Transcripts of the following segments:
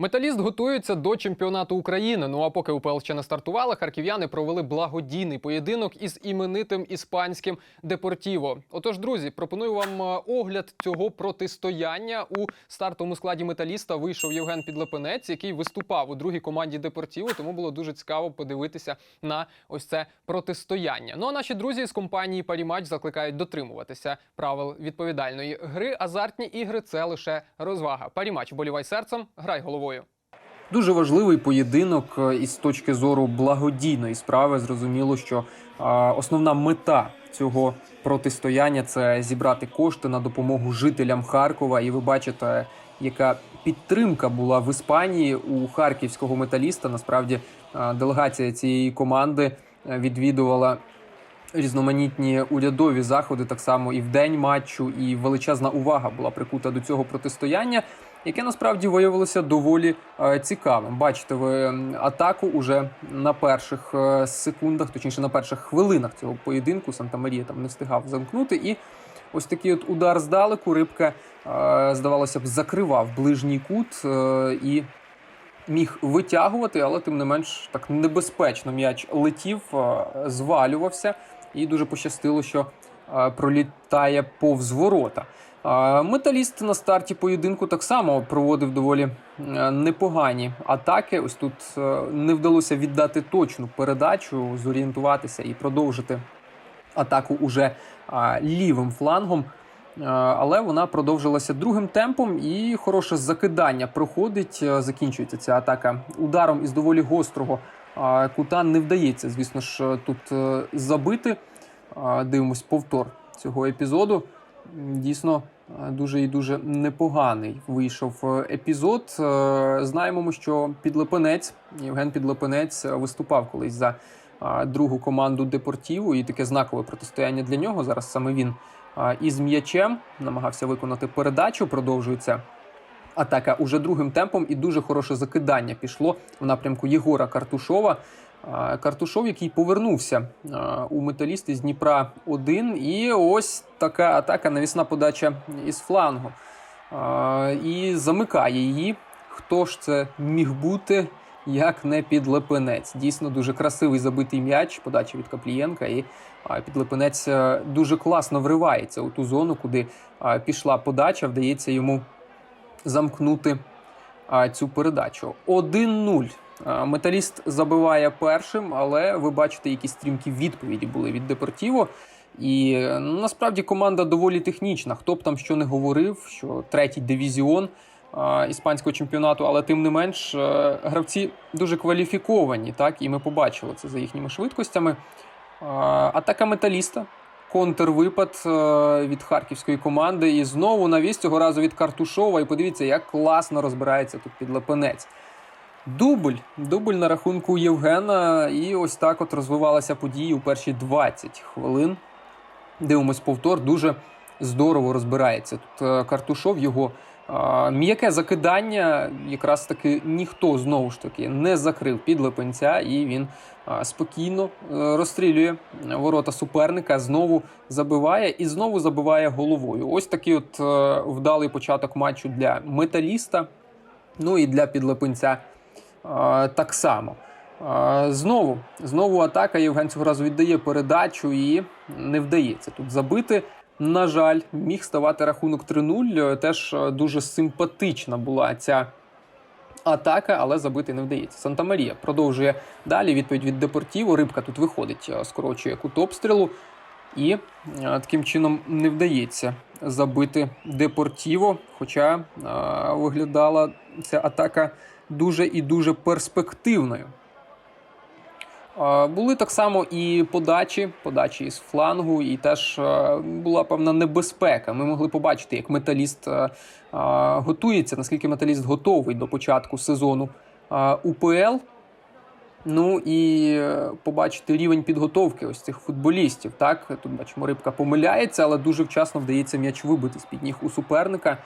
Металіст готується до чемпіонату України. Ну а поки УПЛ ще не стартувала, харків'яни провели благодійний поєдинок із іменитим іспанським Депортіво. Отож, друзі, пропоную вам е, огляд цього протистояння. У стартовому складі металіста вийшов Євген Підлепенець, який виступав у другій команді Депортіво. Тому було дуже цікаво подивитися на ось це протистояння. Ну а наші друзі з компанії Парімач закликають дотримуватися правил відповідальної гри. Азартні ігри це лише розвага. Парімач, болівай серцем, грай головою. Дуже важливий поєдинок е, із точки зору благодійної справи. Зрозуміло, що е, основна мета цього протистояння це зібрати кошти на допомогу жителям Харкова. І ви бачите, яка підтримка була в Іспанії у харківського металіста. Насправді е, делегація цієї команди відвідувала різноманітні урядові заходи, так само і в день матчу, і величезна увага була прикута до цього протистояння, яке насправді виявилося доволі е, цікавим. Бачите, ви атаку уже на перших е, секундах, точніше на перших хвилинах цього поєдинку. Санта Марія там не встигав замкнути. І ось такий от удар здалеку. Рибка, е, здавалося б, закривав ближній кут і міг витягувати, але тим не менш так небезпечно м'яч летів, звалювався, і дуже пощастило, що пролітає повз ворота. Е, Металіст на старті поєдинку так само проводив доволі е, непогані атаки. Ось тут е, не вдалося віддати точну передачу, зорієнтуватися і продовжити атаку уже лівим флангом. Е, Але вона продовжилася другим темпом і хороше закидання проходить. Е, Закінчується ця атака ударом із доволі гострого кута. Не вдається, звісно ж, тут е, забити. Дивимось повтор цього епізоду. Дійсно, е, дуже і дуже непоганий вийшов е, епізод. Е, Знаємо, ми, що Підлепенець, Євген Підлепенець виступав колись за другу команду Депортіву, і таке знакове протистояння для нього. Зараз саме він із м'ячем намагався виконати передачу. Продовжується атака уже другим темпом, і дуже хороше закидання пішло в напрямку Єгора Картушова. Картушов, який повернувся у металіст із Дніпра 1 І ось така атака, навісна подача із флангу. І замикає її. Хто ж це міг бути? як не підлепенець. Дійсно дуже красивий забитий м'яч, подача від Каплієнка. І підлепенець дуже класно вривається у ту зону, куди пішла подача. Вдається йому замкнути цю передачу. 1-0. А, Металіст забиває першим, але ви бачите, які стрімкі відповіді були від Депортіво. І е, насправді команда доволі технічна. Хто б там що не говорив, що третій дивізіон а, іспанського чемпіонату, але тим не менш е, гравці дуже кваліфіковані, так і ми побачили це за їхніми швидкостями. А, Атака металіста, контрвипад е, від харківської команди. І знову навіс цього разу від Картушова. І подивіться, як класно розбирається тут підлепенець. Дубль, дубль на рахунку Євгена, і ось так от розвивалися події у перші 20 хвилин. Дивимось повтор, дуже здорово розбирається. Тут е, Картушов його а, м'яке закидання, якраз таки ніхто знову ж таки не закрив під Лепенця, і він а, спокійно е, розстрілює ворота суперника, знову забиває і знову забиває головою. Ось такий от е, вдалий початок матчу для металіста. Ну і для підлепенця так само. Знову, знову атака. Євген цього разу віддає передачу і не вдається тут забити. На жаль, міг ставати рахунок 3-0. Теж е, дуже симпатична була ця атака, але забити не вдається. Санта Марія продовжує далі. Відповідь від Депортіво. Рибка тут виходить, е, скорочує кут обстрілу. І е, таким чином не вдається забити Депортіво. Хоча е, виглядала ця атака дуже і дуже перспективною. Були так само і подачі, подачі із флангу, і теж е, була певна небезпека. Ми могли побачити, як металіст е, е, готується, наскільки металіст готовий до початку сезону УПЛ. Ну і побачити рівень підготовки ось цих футболістів. Так, тут бачимо, рибка помиляється, але дуже вчасно вдається м'яч вибити з під ніг у суперника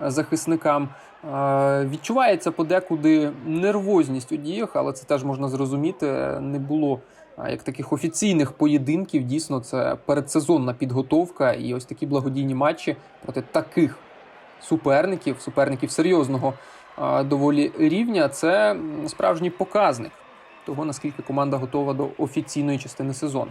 захисникам. Е, Відчувається подекуди нервозність у діях, але це теж можна зрозуміти. Не було е, як таких офіційних поєдинків. Дійсно, це передсезонна підготовка, і ось такі благодійні матчі проти таких суперників, суперників серйозного доволі рівня. Це справжній показник того, наскільки команда готова до офіційної частини сезону.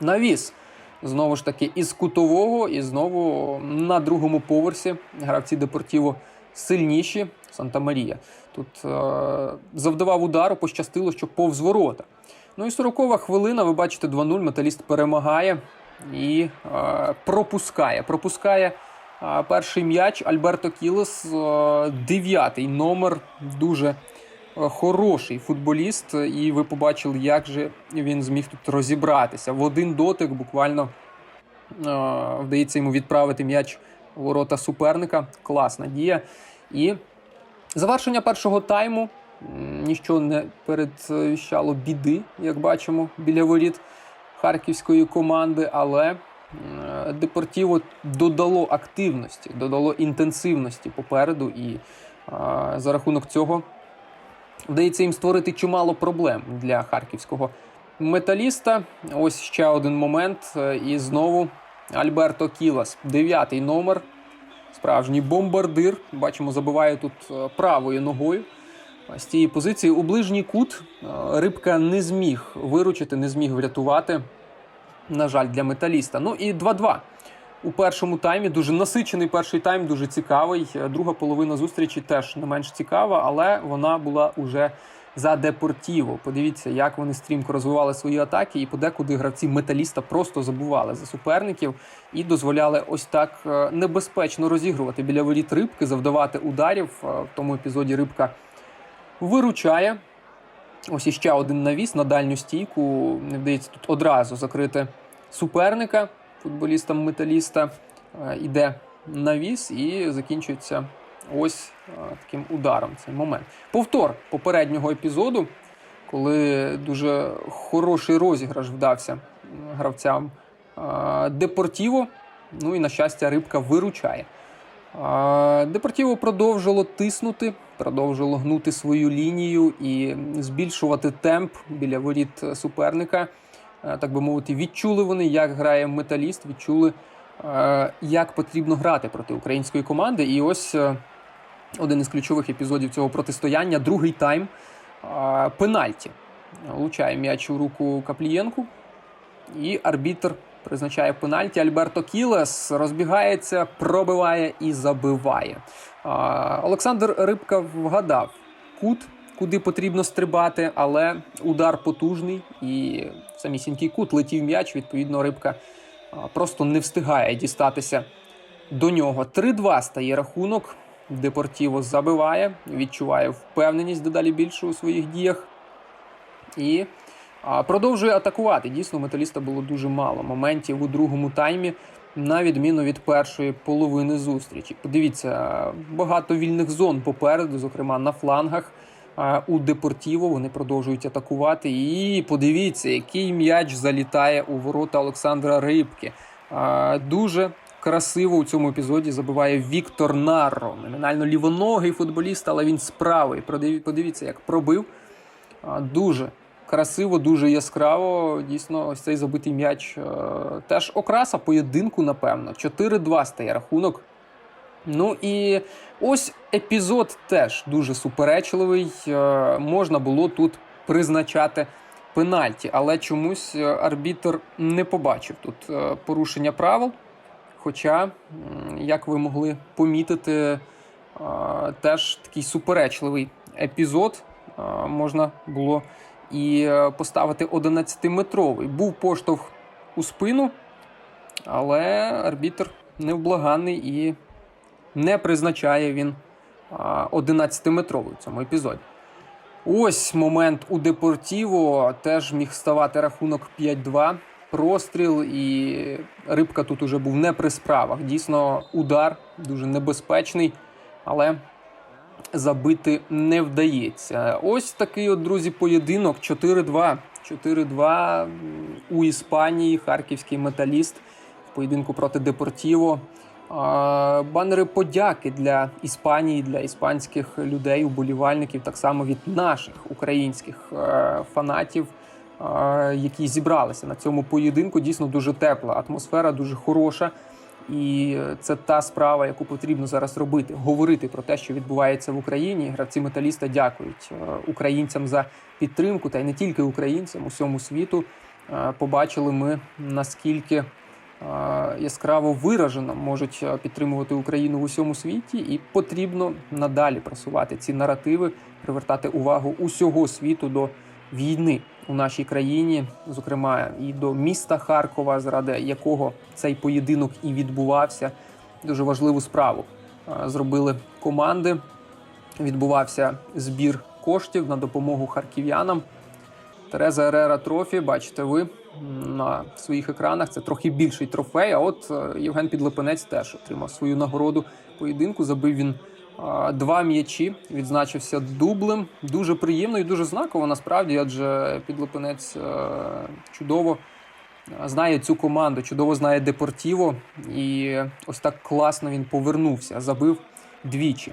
Навіс. Знову ж таки, із кутового, і знову на другому поверсі гравці Депортіво сильніші. Санта Марія. Тут е- завдавав удару, пощастило, що повз ворота. Ну і 40-ва хвилина, ви бачите, 2-0. Металіст перемагає і е- пропускає. Пропускає е- перший м'яч Альберто Кілес, е- дев'ятий номер. Дуже хороший футболіст. І ви побачили, як же він зміг тут розібратися. В один дотик буквально е- вдається йому відправити м'яч у ворота суперника. Класна дія. І завершення першого тайму. Ніщо не передвіщало біди, як бачимо, біля воріт харківської команди, але е, Депортіво додало активності, додало інтенсивності попереду, і е, за рахунок цього вдається їм створити чимало проблем для харківського металіста. Ось ще один момент. е, І знову Альберто Кілас, дев'ятий номер. Справжній бомбардир. Бачимо, забиває тут е, правою ногою. З цієї позиції у ближній кут е, рибка не зміг виручити, не зміг врятувати. На жаль, для металіста. Ну і 2-2 у першому таймі. Дуже насичений перший тайм, дуже цікавий. Е, Друга половина зустрічі теж не менш цікава, але вона була уже за Депортіво. Подивіться, як вони стрімко розвивали свої атаки, і подекуди гравці металіста просто забували за суперників і дозволяли ось так е, небезпечно розігрувати біля воріт рибки, завдавати ударів. Е, В тому епізоді рибка виручає. Ось іще один навіс на дальню стійку. Не вдається тут одразу закрити суперника футболістам металіста. Е, Іде навіс і закінчується ось е, таким ударом цей момент. Повтор попереднього епізоду, коли дуже хороший розіграш вдався гравцям е, Депортіво. Ну і, на щастя, рибка виручає. Депортіво продовжило тиснути, продовжило гнути свою лінію і збільшувати темп біля воріт суперника. Е, Так би мовити, відчули вони, як грає металіст, відчули, е, як потрібно грати проти української команди. І ось е, один із ключових епізодів цього протистояння другий тайм. Пенальті. Влучає м'яч у руку Каплієнку. І арбітр призначає пенальті. Альберто Кілес розбігається, пробиває і забиває. Олександр Рибка вгадав кут, куди потрібно стрибати, але удар потужний і в самісінький кут летів м'яч. Відповідно, рибка просто не встигає дістатися до нього. 3-2 стає рахунок. Депортіво забиває, відчуває впевненість дедалі більше у своїх діях. І продовжує атакувати. Дійсно, металіста було дуже мало моментів у другому таймі, на відміну від першої половини зустрічі. Подивіться, багато вільних зон попереду, зокрема на флангах. У Депортіво вони продовжують атакувати. І подивіться, який м'яч залітає у ворота Олександра Рибки. Дуже красиво у цьому епізоді забиває Віктор Нарро. Номінально лівоногий футболіст, але він. Продиві- Подивіться, як пробив. Дуже красиво, дуже яскраво. Дійсно, ось цей забитий м'яч е, теж окраса поєдинку, напевно. 4-2 стає рахунок. Ну і ось епізод теж дуже суперечливий. Е, Можна було тут призначати пенальті, але чомусь е, арбітр не побачив тут е, порушення правил. Хоча, як ви могли помітити, теж такий суперечливий епізод можна було і поставити 11-метровий. Був поштовх у спину, але арбітр невблаганний і не призначає він 11-метровий в цьому епізоді. Ось момент у Депортіво теж міг ставати рахунок 5-2. Простріл, і рибка тут уже був не при справах. Дійсно, удар дуже небезпечний, але забити не вдається. Ось такий, от, друзі, поєдинок 4-2. 4-2 у Іспанії. Харківський металіст в поєдинку проти Депортіво. Банери подяки для Іспанії, для іспанських людей, уболівальників, так само від наших українських е, фанатів, е, які зібралися на цьому поєдинку. Дійсно дуже тепла атмосфера, дуже хороша. І це та справа, яку потрібно зараз робити, говорити про те, що відбувається в Україні. Гравці металіста дякують е, українцям за підтримку, та й не тільки українцям, усьому світу. Побачили ми наскільки яскраво виражено можуть е, підтримувати Україну в усьому світі, і потрібно надалі просувати ці наративи, привертати увагу усього світу до війни у нашій країні, зокрема і до міста Харкова, заради якого цей поєдинок і відбувався. Дуже важливу справу е, зробили команди. Відбувався збір коштів на допомогу харків'янам. Тереза Ерера Трофі, бачите ви на своїх екранах. Це трохи більший трофей. А от е, Євген Підлепенець теж отримав свою нагороду поєдинку. Забив він два м'ячі, відзначився дублем. Дуже приємно і дуже знаково насправді, адже Підлепенець е, чудово е, знає цю команду, чудово знає Депортіво. І ось так класно він повернувся, забив двічі.